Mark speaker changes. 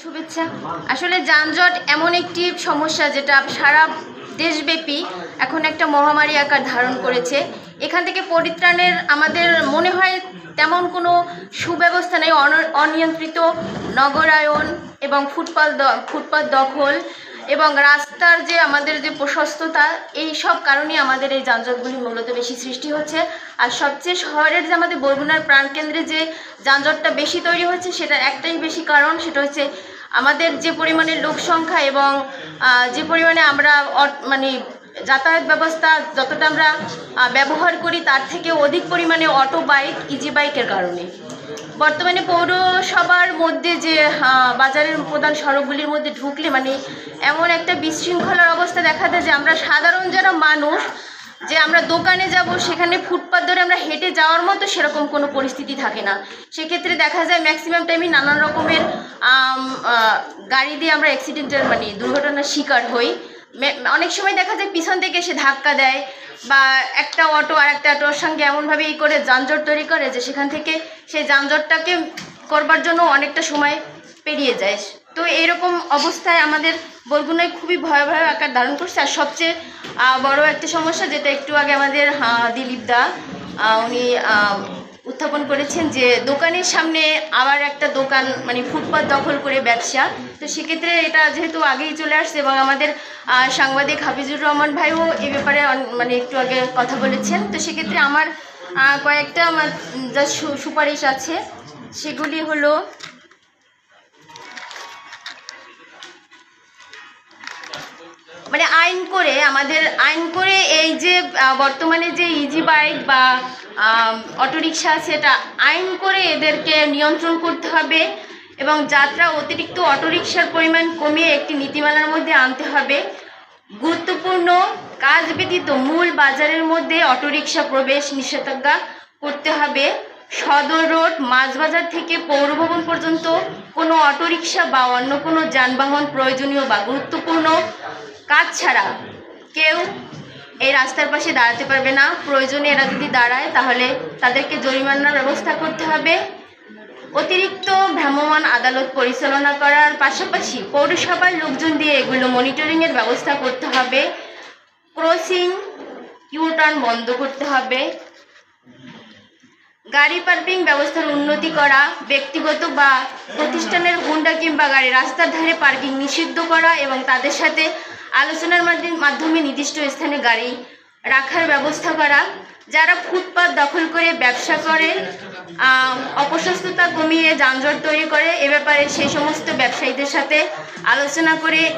Speaker 1: শুভেচ্ছা। আসলে যানজট এমন একটি সমস্যা যেটা সারা দেশব্যাপী এখন একটা মহামারী আকার ধারণ করেছে। এখান থেকে পরিত্রাণের আমাদের মনে হয় তেমন কোনো সুব্যবস্থা নেই। অনিয়ন্ত্রিত নগরায়ন এবং ফুটপাত ফুটপাত দখল এবং রাস্তার যে আমাদের যে প্রশস্ততা, এই সব কারণে আমাদের এই যানজটগুলি মূলত বেশি সৃষ্টি হচ্ছে। আর সবচেয়ে শহরের যে আমাদের বরগুনার প্রাণকেন্দ্রে যে যানজটটা বেশি তৈরি হচ্ছে সেটা একটাই বেশি কারণ, সেটা হচ্ছে আমাদের যে পরিমাণে লোক সংখ্যা এবং যে পরিমাণে আমরা মানে যাতায়াত ব্যবস্থা যতটা আমরা ব্যবহার করি তার থেকে অধিক পরিমাণে অটো বাইক ইজি বাইকের কারণে। বর্তমানে পৌরসভার মধ্যে যে বাজারের প্রধান সড়কগুলির মধ্যে ঢুকলে মানে এমন একটা বিশৃঙ্খলার অবস্থা দেখা দেয় যে আমরা সাধারণ যারা মানুষ, যে আমরা দোকানে যাব, সেখানে ফুটপাত ধরে আমরা হেঁটে যাওয়ার মতো সেরকম কোনো পরিস্থিতি থাকে না। সেক্ষেত্রে দেখা যায় ম্যাক্সিমাম টাইমে নানান রকমের গাড়ি দিয়ে আমরা অ্যাক্সিডেন্টের মানে দুর্ঘটনার শিকার হই। অনেক সময় দেখা যায় পিছন থেকে এসে ধাক্কা দেয় বা একটা অটো আর একটা অটোর সঙ্গে এমনভাবে ই করে যানজট তৈরি করে যে সেখান থেকে সেই যানজটটাকে করবার জন্য অনেকটা সময় পেরিয়ে যায়। তো এরকম অবস্থায় আমাদের বরগুনায় খুবই ভয়াবহ আকার ধারণ করছে। আর সবচেয়ে বড় একটা সমস্যা যেটা একটু আগে আমাদের দিলীপ দা উনি উত্থাপন করেছেন যে দোকানের সামনে আবার একটা দোকান মানে ফুটপাত দখল করে ব্যবসা। তো সেক্ষেত্রে এটা যেহেতু আগেই চলে আসছে এবং আমাদের সাংবাদিক হাফিজুর রহমান ভাইও এই ব্যাপারে মানে একটু আগে কথা বলেছেন। তো সেক্ষেত্রে আমার কয়েকটা আমার যা সুপারিশ আছে। সেগুলি হলো মানে আইন করে, আমাদের আইন করে এই যে বর্তমানে যে ইজি বাইক বা অটোরিকশা এটা আইন করে এদেরকে নিয়ন্ত্রণ করতে হবে এবং যাত্রা অতিরিক্ত অটোরিকশার পরিমাণ কমিয়ে একটি নীতিমালার মধ্যে আনতে হবে। গুরুত্বপূর্ণ কাজ ব্যতীত মূল বাজারের মধ্যে অটোরিকশা প্রবেশ নিষেধাজ্ঞা করতে হবে। সদর রোড মাছবাজার থেকে পৌরভবন পর্যন্ত কোনো অটোরিকশা বা অন্য কোনো যানবাহন প্রয়োজনীয় বা গুরুত্বপূর্ণ কাজ ছাড়া কেউ এই রাস্তার পাশে দাঁড়াতে পারবে না। প্রয়োজনে এরা যদি দাঁড়ায়, তাহলে তাদেরকে জরিমানার ব্যবস্থা করতে হবে। অতিরিক্ত ভ্রাম্যমাণ আদালত পরিচালনা করার পাশাপাশি পৌরসভার লোকজন দিয়ে এগুলো মনিটরিংয়ের ব্যবস্থা করতে হবে। ক্রসিং ইউটার্ন বন্ধ করতে হবে। গাড়ি পার্কিং ব্যবস্থার উন্নতি করা, ব্যক্তিগত বা প্রতিষ্ঠানের হুন্ডা কিংবা গাড়ি রাস্তার ধারে পার্কিং নিষিদ্ধ করা এবং তাদের সাথে আলোচনার মাধ্যমে- নির্দিষ্ট স্থানে গাড়ি রাখার ব্যবস্থা করা। যারা ফুটপাত দখল করে ব্যবসা করে অপসস্ততা কমিয়ে যানজট তৈরি করে, এ ব্যাপারে সেই সমস্ত ব্যবসায়ীদের সাথে আলোচনা করে